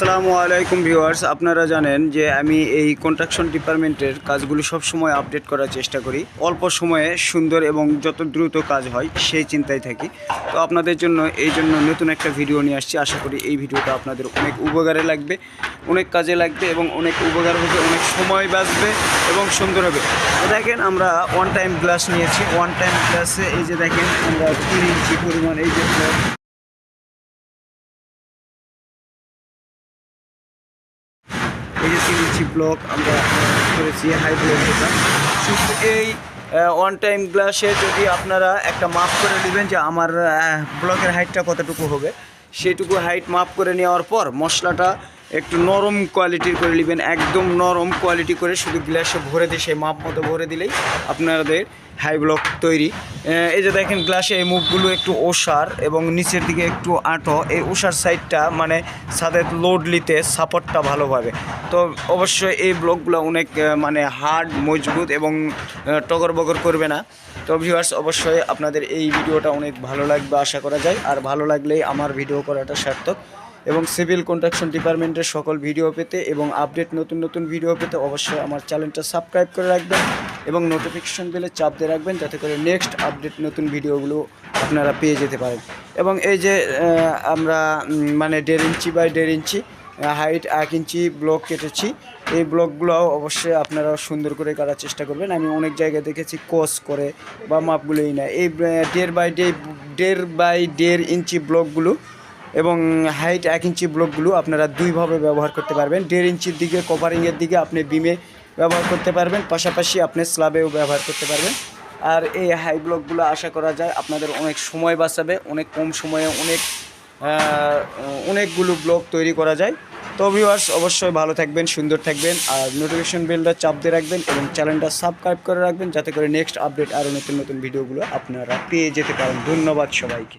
আসসালামু আলাইকুম ভিউয়ার্স, আপনারা জানেন যে আমি এই কনস্ট্রাকশন ডিপার্টমেন্টের কাজগুলো সব সময় আপডেট করার চেষ্টা করি। অল্প সময়ে সুন্দর এবং যত দ্রুত কাজ হয়, সেই চিন্তায় থাকি। তো আপনাদের জন্য, এই জন্য নতুন একটা ভিডিও নিয়ে আসছি। আশা করি এই ভিডিওটা আপনাদের অনেক উপকারে লাগবে, অনেক কাজে লাগবে এবং অনেক উপকার হবে, অনেক সময় বাঁচবে এবং সুন্দর হবে। দেখেন, আমরা ওয়ান টাইম গ্লাস নিয়েছি। ওয়ান টাইম গ্লাসে এই যে দেখেন, আমরা তিন ইঞ্চি পরিমাণ এই যে এই যে তিন ব্লক আমরা করেছি হাই ব্লক শুধু এই ওয়ান টাইম গ্লাসে যদি আপনারা একটা মাপ করে নেবেন যে আমার ব্লকের হাইটটা কতটুকু হবে সেটুকু হাইট মাপ করে নেওয়ার পর মশলাটা একটু নরম কোয়ালিটির করে নেবেন, একদম নরম কোয়ালিটি করে শুধু গ্লাসে ভরে দিয়ে সেই মাপ মতো ভরে দিলেই আপনাদের হাই ব্লক তৈরি। এই যে দেখেন গ্লাসে এই মুখগুলো একটু ওষার এবং নিচের দিকে একটু আঁটো, এই ওষার সাইডটা মানে ছাদের লোড নিতে সাপোর্টটা ভালোভাবে। তো অবশ্যই এই ব্লকগুলো অনেক মানে হার্ড মজবুত এবং টগর বগর করবে না। তো ভিউয়ার্স অবশ্যই আপনাদের এই ভিডিওটা অনেক ভালো লাগবে, আশা করা যায়। আর ভালো লাগলেই আমার ভিডিও করাটা সার্থক। এবং সিভিল কন্ট্রাকশন ডিপার্টমেন্টের সকল ভিডিও পেতে এবং আপডেট নতুন নতুন ভিডিও পেতে অবশ্যই আমার চ্যানেলটা সাবস্ক্রাইব করে রাখবেন এবং নোটিফিকেশন বেলে চাপ দিয়ে রাখবেন যাতে করে নেক্সট আপডেট নতুন ভিডিওগুলো আপনারা পেয়ে যেতে পারেন। এবং এই যে আমরা মানে দেড় ইঞ্চি বাই দেড় ইঞ্চি হাইট এক ইঞ্চি ব্লক কেটেছি। এই ব্লকগুলো অবশ্যই আপনারা সুন্দর করে কাটার চেষ্টা করবেন। আমি অনেক জায়গায় দেখেছি কস করে বা মাপগুলোই না এই দেড় বাই দেড় বাই দেড় ইঞ্চি ব্লকগুলো এবং হাইট এক ইঞ্চি ব্লকগুলো আপনারা দুইভাবে ব্যবহার করতে পারবেন। দেড় ইঞ্চির দিকে কভারিংয়ের দিকে আপনি বিমে ব্যবহার করতে পারবেন। পাশাপাশি আপনি স্ল্যাবেও ব্যবহার করতে পারবেন। আর এই হাই ব্লকগুলো আশা করা যায় আপনাদের অনেক সময় বাঁচাবে, অনেক কম সময়ে অনেক অনেকগুলো ব্লক তৈরি করা যায়। তো ভিউয়ার্স অবশ্যই ভালো থাকবেন, সুন্দর থাকবেন, আর নোটিফিকেশন বেলটা চাপ দিয়ে রাখবেন এবং চ্যানেলটা সাবস্ক্রাইব করে রাখবেন, যাতে করে নেক্সট আপডেট আরও নতুন নতুন ভিডিওগুলো আপনারা পেয়ে যেতে পারেন। ধন্যবাদ সবাইকে।